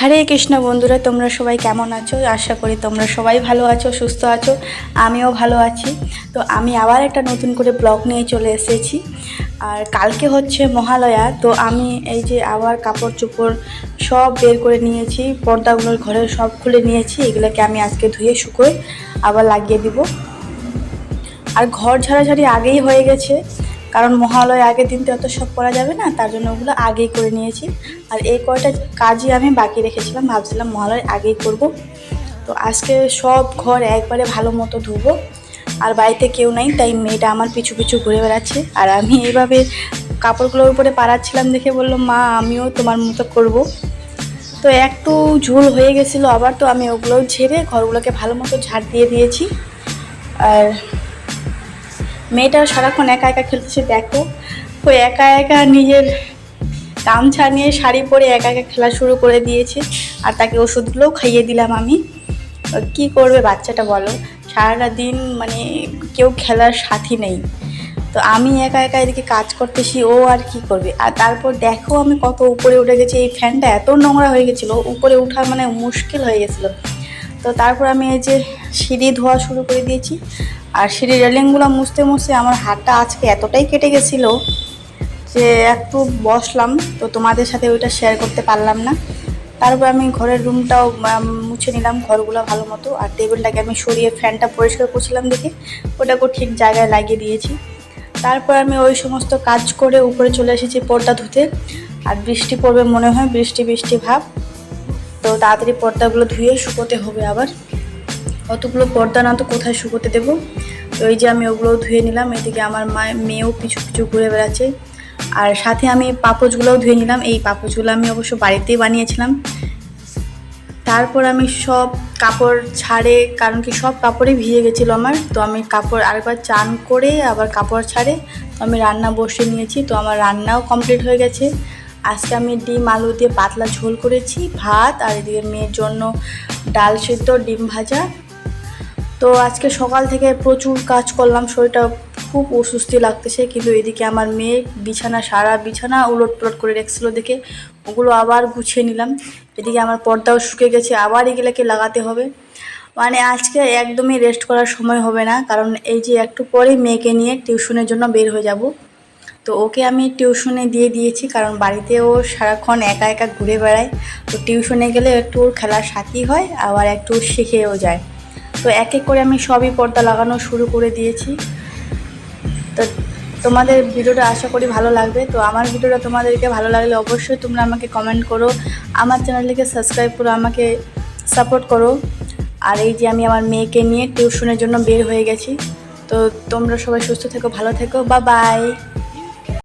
হরে কৃষ্ণ বন্ধুরা, তোমরা সবাই কেমন আছো? আশা করি তোমরা সবাই ভালো আছো, সুস্থ আছো, আমিও ভালো আছি। তো আমি আবার একটা নতুন করে ব্লগ নিয়ে চলে এসেছি। আর কালকে হচ্ছে মহালয়া, তো আমি এই যে আবার কাপড় চোপড় সব বের করে নিয়েছি পর্দাগুলোর ঘরে সব খুলে নিয়েছি, এগুলোকে আমি আজকে ধুয়ে শুকোয় আবার লাগিয়ে দিব। আর ঘর ঝাড়াঝাড়ি আগেই হয়ে গেছে কারণ মহালয় আগের দিন তো অত সব করা যাবে না, তার জন্য ওগুলো আগেই করে নিয়েছি। আর এই কয়টা কাজই আমি বাকি রেখেছিলাম, ভাবছিলাম মহালয় আগেই করব। তো আজকে সব ঘর একবারে ভালো মতো ধুবো, আর বাড়িতে কেউ নেই, তাই মেয়েটা আমার পিছু পিছু ঘুরে বেড়াচ্ছে। আর আমি এইভাবে কাপড়গুলোর উপরে পাড়াচ্ছিলাম দেখে বলল, মা, আমিও তোমার মতো করব। তো একটু ঝুল হয়ে গেছিল, আবার তো আমি ওগুলো ঝেড়ে ঘরগুলোকে ভালো মতো ঝাড় দিয়ে দিয়েছি। আর মেয়েটা সারাক্ষণ একা একা খেলতেছে দেখো। ও একা একা নিজের গামছা নিয়ে শাড়ি পরে একা একা খেলা শুরু করে দিয়েছে। আর তাকে ওষুধগুলোও খাইয়ে দিলাম আমি। কি করবে বাচ্চাটা বলো? সারাটা দিন মানে কেউ খেলার সাথী নেই। তো আমি একা একা এদিকে কাজ করতেছি, ও আর কি করবে? আর তারপর দেখো আমি কত উপরে উঠে গেছি। এই ফ্যানটা এত নোংরা হয়ে গেছিল, উপরে ওঠা মানে মুশকিল হয়ে গেছিল। তো তারপর আমি এই যে সিঁড়ি ধোয়া শুরু করে দিয়েছি। আর সিঁড়ি রেলিংগুলো মুছতে মুছতে আমার হাতটা আজকে এতটাই কেটে গেছিল যে একটু বসলাম, তো তোমাদের সাথে ওইটা শেয়ার করতে পারলাম না। তারপর আমি ঘরের রুমটাও মুছে নিলাম, ঘরগুলো ভালো মতো। আর টেবিলটাকে আমি সরিয়ে ফ্যানটা পরিষ্কার করছিলাম দেখে, ওটাকেও ঠিক জায়গায় লাগিয়ে দিয়েছি। তারপর আমি ওই সমস্ত কাজ করে উপরে চলে এসেছি পর্দা ধুতে। আর বৃষ্টি পড়বে মনে হয়, বৃষ্টি বৃষ্টি ভাব। তো তাড়াতাড়ি পর্দাগুলো ধুয়ে শুকোতে হবে আবার। অতগুলো পর্দা না তো কোথায় শুকোতে দেবো? তো এই যে আমি ওগুলো ধুয়ে নিলাম, এদিকে আমার মা মেয়েও পিছু পিছু ঘুরে বেড়াচ্ছে। আর সাথে আমি পাপোচগুলোও ধুয়ে নিলাম, এই পাপোচগুলো আমি অবশ্য বাড়িতেই বানিয়েছিলাম। তারপর আমি সব কাপড় ছাড়ে, কারণ কি সব কাপড়ই ভিজে গেছিল আমার, তো আমি কাপড় আরেকবার চান করে আবার কাপড় ছাড়ে, তো আমি রান্না বসিয়ে নিয়েছি, তো আমার রান্নাও কমপ্লিট হয়ে গেছে। আজকে আমি ডিম আলু দিয়ে পাতলা ঝোল করেছি, ভাত আর এদিকে মেয়ের জন্য ডাল সিদ্ধ, ডিম ভাজা তো আজকে সকাল থেকে প্রচুর কাজ করলাম, শরীরটা খুব অসুস্থি লাগতেছে, কিন্তু এদিকে আমার মেয়ে বিছানা, সারা বিছানা উলট পালট করে রেখেছিলো দেখে, ওগুলো আবার গুছিয়ে নিলাম। এদিকে আমার পর্দাও শুকে গেছে, আবার এগুলোকে লাগাতে হবে। মানে আজকে একদমই রেস্ট করার সময় হবে না, কারণ এই যে একটু পরেই মেয়েকে নিয়ে টিউশনের জন্য বের হয়ে যাব। তো ওকে আমি টিউশনে দিয়ে দিয়েছি, কারণ বাড়িতে ও সারাক্ষণ একা একা ঘুরে বেড়ায়। তো টিউশনে গেলে একটু ওর খেলার সাথী হয়, আবার একটু শিখেও যায়। তো এক এক করে আমি সবই পর্দা লাগানো শুরু করে দিয়েছি। তো তোমাদের ভিডিওটা আশা করি ভালো লাগবে। তো আমার ভিডিওটা তোমাদেরকে ভালো লাগলে অবশ্যই তোমরা আমাকে কমেন্ট করো। আমার চ্যানেলটিকে সাবস্ক্রাইব করো আমাকে সাপোর্ট করো। আর এই যে আমি আমার মেয়েকে নিয়ে টিউশনের জন্য বের হয়ে গেছি। তো তোমরা সবাই সুস্থ থেকো, ভালো থেকো বা বাই